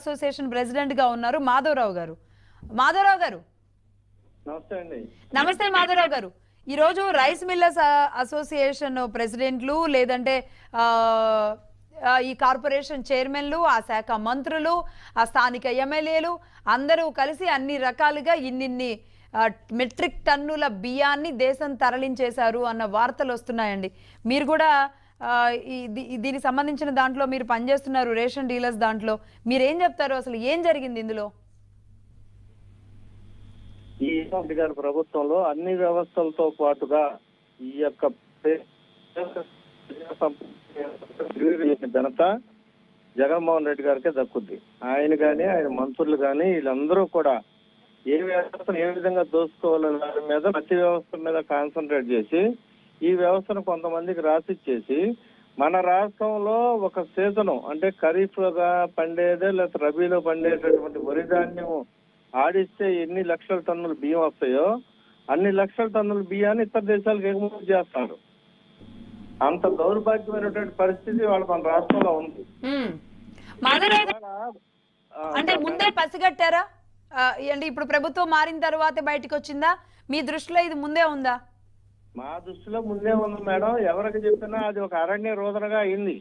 Association ప్రెసిడెంట్గా ఉన్నారు మాధవరావు గారు. మాధవరావు గారు. నమస్తే మాధవరావు గారు. ఈ రోజు రైస్ మిల్లర్స్ అసోసియేషన్ ప్రెసిడెంట్లు లేదంటే ఈ కార్పొరేషన్ చైర్మన్లు ఆ శాఖ మంత్రులు ఆ స్థానిక ఎమ్మెల్యేలు అందరూ కలిసి అన్ని రకాలుగా ఇన్నిన్ని మెట్రిక్ టన్నుల బియ్యాన్ని దేశం తరలించేశారు అన్న వార్తలు వస్తున్నాయండి. మీరు కూడా దీనికి సంబంధించిన దాంట్లో మీరు పనిచేస్తున్నారు రేషన్ డీలర్స్ దాంట్లో. మీరు ఏం చెప్తారు? అసలు ఏం జరిగింది ఇందులో? ఈ గారి ప్రభుత్వంలో అన్ని వ్యవస్థలతో పాటుగా ఈ యొక్క ఘనత జగన్మోహన్ రెడ్డి గారికే దక్కుద్ది. ఆయన గాని ఆయన మంత్రులు గాని వీళ్ళందరూ కూడా ఏ వ్యవస్థను ఏ విధంగా దోసుకోవాలనే దాని మీద ప్రతి వ్యవస్థ మీద కాన్సన్ట్రేట్ చేసి ఈ వ్యవస్థను కొంతమందికి రాసిచ్చేసి మన రాష్ట్రంలో ఒక సీజను అంటే ఖరీఫ్గా పండేదే లేకపోతే రబీలో పండేటటువంటి వరి ధాన్యం ఆడిస్తే ఎన్ని లక్షల టన్నుల బియ్యం వస్తాయో అన్ని లక్షల టన్నుల బియ్యాన్ని ఇతర దేశాలకు ఎగుమతి చేస్తారు. అంత దౌర్భాగ్యమైనటువంటి పరిస్థితి వాళ్ళ మన రాష్ట్రంలో ఉంది. అంటే ముందే పసిగట్టారా? అంటే ఇప్పుడు ప్రభుత్వం మారిన తర్వాత బయటకు వచ్చిందా మీ దృష్టిలో ఇది ముందే ఉందా? మా దృష్టిలో ముందే ఉంది మేడం. ఎవరికి చెప్పినా అది ఒక అరణ్య రోదనగా అయింది.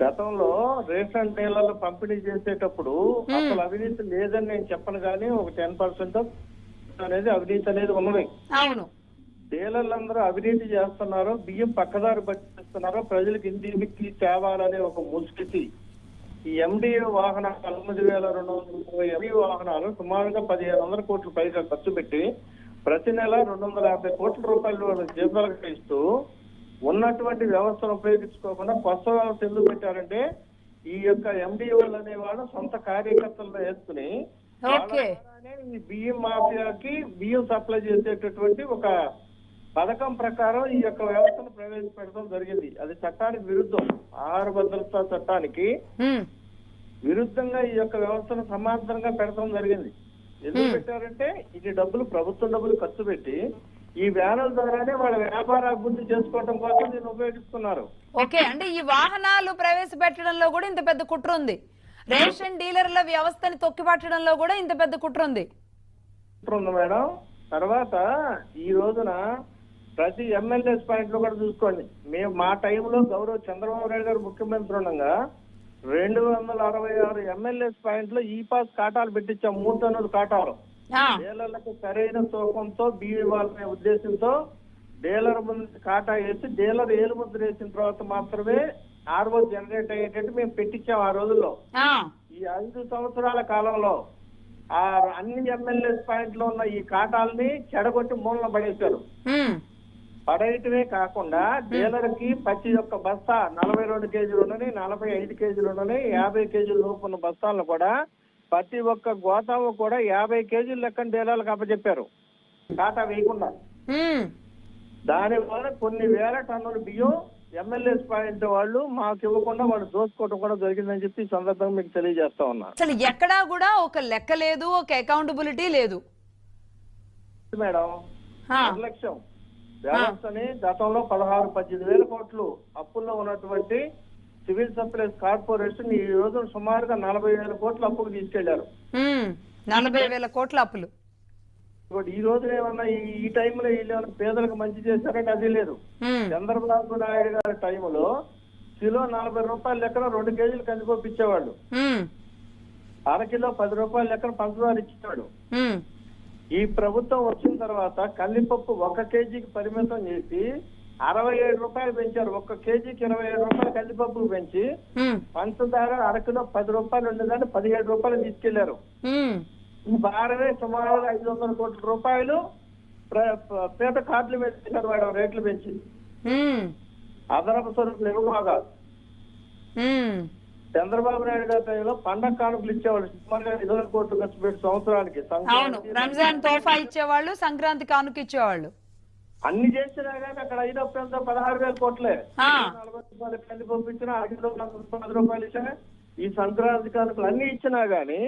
గతంలో రేషన్ డీలర్లు పంపిణీ చేసేటప్పుడు అసలు అవినీతి లేదని నేను చెప్పను కానీ ఒక టెన్ పర్సెంట్ అనేది అవినీతి అనేది ఉన్నది. అవును. డీలర్లందరూ అవినీతి చేస్తున్నారు బియ్యం పక్కదారి పట్టిస్తున్నారు ప్రజలకు ఇంటికి తేవాలనే ఒక ముసుగుతి. ఈ ఎండిఏ వాహనాలు ఎనిమిది వేల రెండు వందల ముప్పై ఎండి వాహనాలు సుమారుగా పదిహేను వందల కోట్ల పైగా ఖర్చు పెట్టి ప్రతి నెల రెండు వందల యాభై కోట్ల రూపాయలు జీతాలకు ఇస్తూ ఉన్నటువంటి వ్యవస్థను ఉపయోగించుకోకుండా కొత్త వ్యవస్థ ఎందుకు పెట్టారంటే ఈ యొక్క ఎండిఓలు అనేవాళ్ళు సొంత కార్యకర్తలను వేసుకుని ఈ బియ్యం మాఫియాకి బియ్యం సప్లై చేసేటటువంటి ఒక పథకం ప్రకారం ఈ యొక్క వ్యవస్థను ప్రవేశపెట్టడం జరిగింది. అది చట్టానికి విరుద్ధం. ఆహార భద్రతా చట్టానికి. విరుద్ధంగా ఈ యొక్క వ్యవస్థను సమాంతరంగా పెడతాం జరిగింది. ఎందుకు పెట్టారంటే ఇది డబ్బులు ప్రభుత్వం డబ్బులు ఖర్చు పెట్టి ఈ వ్యానుల ద్వారానే వాళ్ళ వ్యాపార అభివృద్ధి చేసుకోవడం కోసం దీన్ని ఉపయోగిస్తున్నారు. ఓకే అంటే ఈ వాహనాలు ప్రవేశపెట్టడంలో కూడా ఇంత పెద్ద కుట్ర ఉంది. రేషన్ డీలర్ల వ్యవస్థని తొక్కిపట్టడంలో కూడా ఇంత పెద్ద కుట్ర ఉంది. ఉంది మేడం. తర్వాత ఈ రోజున ప్రతి ఎమ్మెల్యేస్ పాయింట్లో కూడా చూసుకోండి. మేము మా టైంలో గౌరవ్ చంద్రబాబు నాయుడు గారు ముఖ్యమంత్రి ఉండగా రెండు వందల అరవై ఆరు ఎమ్మెల్యేస్ పాయింట్లో ఈ పాస్ కాటాలు పెట్టించాం. మూడు టన్నుల కాటాలు డీలర్లకు సరైన తూకంతో బియ్యం ఇవ్వాలనే ఉద్దేశంతో డీలర్ ముందు కాటా వేసి డీలర్ ఏలు ముద్ర వేసిన తర్వాత మాత్రమే ఆర్ఓ జనరేట్ అయ్యేటట్టు మేము పెట్టించాం ఆ రోజుల్లో. ఈ ఐదు సంవత్సరాల కాలంలో ఆ అన్ని ఎమ్మెల్యేస్ పాయింట్లో ఉన్న ఈ కాటాలని చెడగొట్టి మూలన పడేశారు. పడేయటమే కాకుండా డీలర్కి పచ్చి యొక్క బస్తా నలభై రెండు కేజీలు ఉండని నలభై ఐదు కేజీలు ఉండని యాభై కేజీల లోపు ఉన్న బస్తాలను కూడా ప్రతి ఒక్క గోతాము కూడా యాభై కేజీల లెక్కన డీలర్లకు అప్పచెప్పారు. కాటా వేయకుండా. దాని వల్ల కొన్ని వేల టన్నుల బియ్యం ఎమ్మెల్యేస్ పాయింట్ వాళ్ళు మాకు ఇవ్వకుండా వాళ్ళు దోసుకోవడం కూడా జరిగిందని చెప్పి సందర్భంగా మీకు తెలియజేస్తా ఉన్నా. అసలు ఎక్కడా కూడా ఒక లెక్క లేదు ఒక అకౌంటబిలిటీ లేదు. మేడం ఆ, నిర్లక్ష్యం వ్యవస్థని గతంలో పదహారు పద్దెనిమిది వేల కోట్లు అప్పుల్లో ఉన్నటువంటి సివిల్ సప్లైస్ కార్పొరేషన్ ఈ రోజు సుమారుగా నలభై వేల కోట్ల అప్పుకు తీసుకెళ్ళారు. నలభై వేల కోట్ల అప్పులు ఇప్పుడు ఈ రోజు ఏమన్నా ఈ టైంలో వీళ్ళు పేదలకు మంచి చేశారంటే అది లేదు. చంద్రబాబు నాయుడు గారి టైంలో కిలో నలభై రూపాయల లెక్కన రెండు కేజీలు కందిపప్పు ఇచ్చేవాళ్ళు మ్మ్. అర కిలో పది రూపాయల లెక్కన పంచదార ఇచ్చేవాడు. ఈ ప్రభుత్వం వచ్చిన తర్వాత కందిపప్పు ఒక కేజీకి పరిమితం చేసి అరవై ఏడు రూపాయలు పెంచారు ఒక్క కేజీకి ఇరవై ఏడు రూపాయలు కందిపప్పు పెంచి. పంచదార అరకిలో పది రూపాయలు ఉండేదాన్ని పదిహేడు రూపాయలు తీసుకెళ్ళారు. ఈ భారమే సుమారు ఐదు వందల కోట్ల రూపాయలు పేద కార్డులు పెట్టారు మేడం రేట్లు పెంచి. అదనపు సరుకులు ఇవ్వగా. చంద్రబాబు నాయుడు గారి టైంలో పండగ కానుకలు ఇచ్చేవాళ్ళు. సుమారుగా వందల కోట్లు ఖర్చు పెట్టి సంవత్సరానికి అవును. రంజాన్ తోఫా ఇచ్చేవాళ్ళు సంక్రాంతి కానుక ఇచ్చేవాళ్ళు. అన్ని చేసినా కానీ అక్కడ ఐదు అప్పంతా పదహారు వేల కోట్లే. నలభై రూపాయలు కంది పంపించినా ఐదు పది రూపాయలు ఇచ్చినా ఈ సంక్రాంతి కానుకలు అన్ని ఇచ్చినా గానీ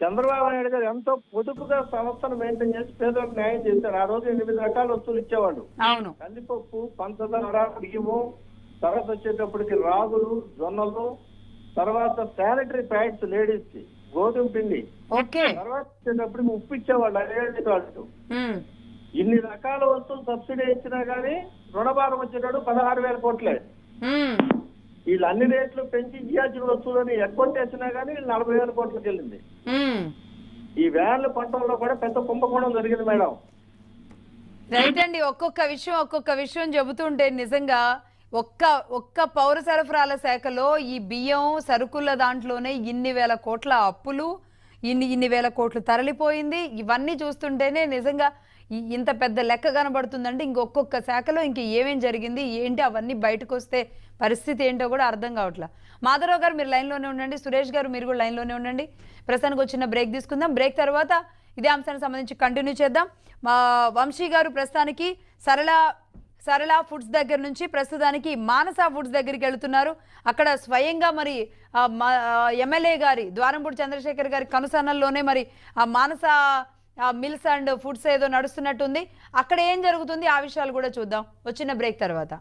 చంద్రబాబు నాయుడు గారు ఎంతో పొదుపుగా సంస్థను మెయింటైన్ చేసి పేదలకు న్యాయం చేశారు. ఆ రోజు ఎనిమిది రకాల వస్తువులు అవును. కందిపప్పు పంచదార బియ్యము తర్వాత వచ్చేటప్పటికి రాగులు జొన్నలు తర్వాత శానిటరీ ప్యాడ్స్ లేడీస్కి గోధుమ పిండి. తర్వాత వచ్చేటప్పుడు ఉప్పు ఇచ్చేవాళ్ళు అదే వాళ్ళు ఉమ్, ఇన్ని రకాల వస్తువులు సబ్సిడీ ఇచ్చినా గానీ రుణభారం వచ్చేటప్పుడు పదహారు వేల కోట్లే. వీళ్ళు అన్ని రేట్లు పెంచి ఇయ్యాల్సిన వస్తువులని ఎగ్గొట్టేసినా గానీ వీళ్ళు నలభై వేల కోట్లకి వెళ్ళింది. ఈ వేర్ల పంటల్లో కూడా పెద్ద కుంభకోణం జరిగింది మేడం. రైట్ అండి ఒక్కొక్క విషయం ఒక్కొక్క విషయం చెబుతుంటే నిజంగా ఒక్క ఒక్క పౌర సరఫరాల శాఖలో ఈ బియ్యం సరుకుల దాంట్లోనే ఇన్ని వేల కోట్ల అప్పులు ఇన్ని ఇన్ని వేల కోట్లు తరలిపోయింది. ఇవన్నీ చూస్తుంటేనే నిజంగా ఇంత పెద్ద లెక్క కనబడుతుందంటే ఇంకొక్కొక్క శాఖలో ఇంక ఏమేం జరిగింది ఏంటి అవన్నీ బయటకు వస్తే పరిస్థితి ఏంటో కూడా అర్థం కావట్లా. మాధవరావు గారు మీరు లైన్లోనే ఉండండి సురేష్ గారు మీరు కూడా లైన్లోనే ఉండండి. ప్రస్తుతానికి వచ్చిన బ్రేక్ తీసుకుందాం. బ్రేక్ తర్వాత ఇదే అంశానికి సంబంధించి కంటిన్యూ చేద్దాం. మా వంశీ గారు ప్రస్తుతానికి సరళ సరళ ఫుడ్స్ దగ్గర నుంచి ప్రస్తుతానికి మానస ఫుడ్స్ దగ్గరికి వెళుతున్నారు. అక్కడ స్వయంగా మరి మా ఎమ్మెల్యే గారి ద్వారంపూడి చంద్రశేఖర్ గారి కనుసన్నల్లోనే మరి ఆ మానస మిల్స్ అండ్ ఫుడ్స్ ఏదో నడుస్తున్నట్టుంది. అక్కడ ఏం జరుగుతుంది? ఆ విషయాలు కూడా చూద్దాం. వచ్చిన బ్రేక్ తర్వాత.